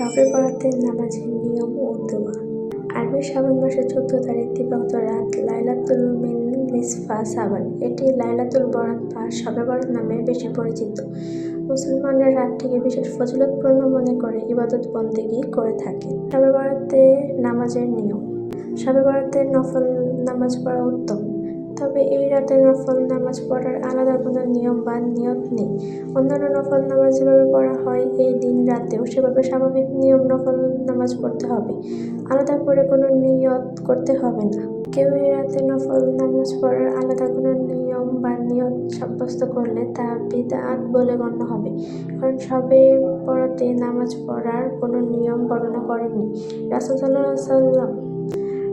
শবে বরাতের নামাজের নিয়ম ও দোয়া। আরবি শ্রাবণ মাসের চোদ্দ তারিখ দিবাগত রাত লাইলাতুল মিন নিসফা সাবান এটি লাইলাতুল বরাত বা শবে বরাত নামে বেশি পরিচিত। মুসলমানরা রাতটিকে বিশেষ ফজিলতপূর্ণ মনে করে ইবাদত বন্দেগী করে থাকে শবে বরাতে নামাজের নিয়ম। শবে বরাতের নফল নামাজ পড়া উত্তম। তবে এই রাতে নফল নামাজ পড়ার আলাদা কোনো নিয়ম বা নিয়ত নেই। অন্যান্য নফল নামাজ যেভাবে পড়া হয়, এই দিন রাতেও সেভাবে স্বাভাবিক নিয়ম নফল নামাজ পড়তে হবে। আলাদা করে কোনো নিয়ত করতে হবে না। কেউ এই রাতে নফল নামাজ পড়ার আলাদা কোনো নিয়ম বা নিয়ত সাব্যস্ত করলে তা বিদআত বলে গণ্য হবে। কারণ সবে পড়াতে নামাজ পড়ার কোনো নিয়ম বর্ণনা করেননি। রাসূল আলাইহি সাল্লাম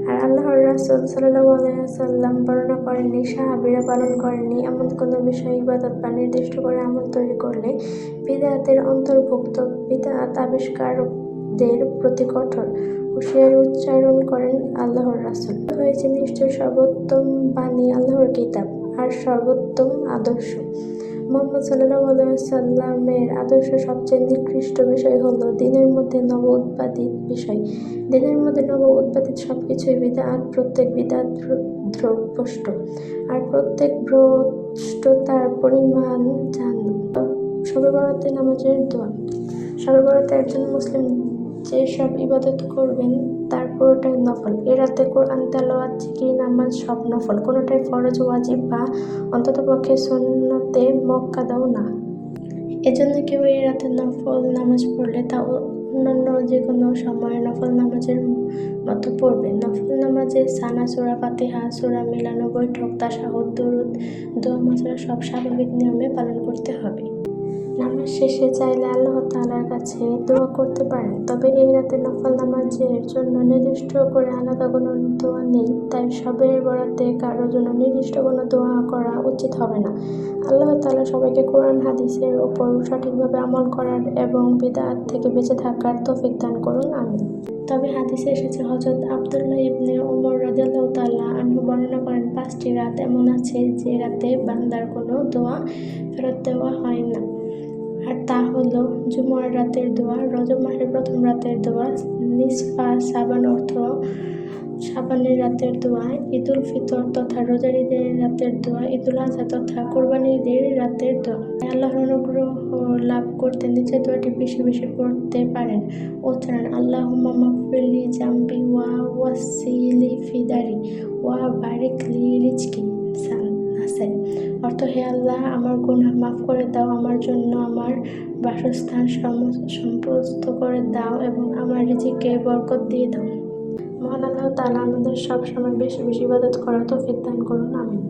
আল্লাহর রাসূল সাল্লাল্লাহু আলাইহি ওয়াসাল্লাম বর্ণনা করেননি, সাহাবীরা পালন করেননি, এমন কোনো বিষয় ইবাদত বা নির্দিষ্ট করে আমল তৈরি করলে বিদআতের অন্তর্ভুক্ত বিদআত আবিষ্কারকদের প্রতি কঠোর হুঁশিয়ারি উচ্চারণ করেন আল্লাহর রাসূল। হয়েছে, নিশ্চয় সর্বোত্তম বাণী আল্লাহর কিতাব আর সর্বোত্তম আদর্শ। মোহাম্মদ আলাইহি সাল্লামের আদর্শ সবচেয়ে নিকৃষ্ট বিষয় হলো দিনের মধ্যে নব উৎপাদিত বিষয়। দিনের মধ্যে নব উৎপাদিত সব কিছুই বিদআত প্রত্যেক বিদআত ভ্রষ্ট আর প্রত্যেক ভ্রষ্টতার পরিমাণ জানো শবে বরাতে নামাজের দোয়া। শবে বরাতে একজন মুসলিম যেসব ইবাদত করবেন, তার পুরোটাই নফল। এ রাতে কোরআন তেলাওয়াত, জিকির, নামাজ সব নফল। কোনোটাই ফরজ, ওয়াজিব বা অন্ততপক্ষে সুন্নতে মক্কাদাও না। এজন্য কেউ এই রাতে নফল নামাজ পড়লে তা অন্যান্য যে কোনো সময় নফল নামাজের মতো পড়বে। নফল নামাজে সানা, সুরা ফাতিহা, সুরা মেলানো বৈঠক তাশাহুদ দরুদ, দোয়া মাসরা সব স্বাভাবিক নিয়মে পালন করতে হবে। নামাজ শেষে চাইলে আল্লাহ তালার কাছে দোয়া করতে পারেন। তবে এই রাতে নফল নামাজের জন্য নির্দিষ্ট করে আলাদা কোনো দোয়া নেই, তাই সবে বরাতে কারও জন্য নির্দিষ্ট কোনো দোয়া করা উচিত হবে না। আল্লাহ তাআলা সবাইকে কোরআন, হাদিসের ওপর সঠিকভাবে আমল করার এবং বিদআত থেকে বেঁচে থাকার তৌফিক দান করুন আমি তবে হাদিসে এসেছে হজরত আবদুল্লাহ ইবনে ওমর রাদিয়াল্লাহু তাআলা আনহু বর্ণনা করেন, পাঁচটি রাত এমন আছে যে রাতে বান্দার কোনো দোয়া ফেরত দেওয়া হয় না। হলো জুমার রাতের দোয়া, রজব মাসের প্রথম রাতের দোয়া, নিসফা, সাবান অর্থ, সাবানের রাতের দোয়া, ঈদুল ফিতর তথা রোজার ঈদের রাতের দোয়া, ঈদুল আজহা তথা কোরবানি ঈদের রাতের দোয়া। আল্লাহর অনুগ্রহ লাভ করতে নিচের দোয়াটি বেশি বেশি পড়তে পারেন। উচ্চারণ আল্লাহ মাকফিরলি জাম্বি ওয়া ওয়াসিলি ফিদারি ওয়া বারিকলি রিজকি। আছে। অর্থ হে আল্লাহ, আমার গুনাহ মাফ করে দাও, আমার জন্য আমার বাসস্থান সমস্ত করে দাও এবং আমার রিজিকে বরকত দিয়ে দাও। মহান আল্লাহ তালা আমাদের সবসময় বেশি বেশি ইবাদত করার তো দান করুন, আমিন।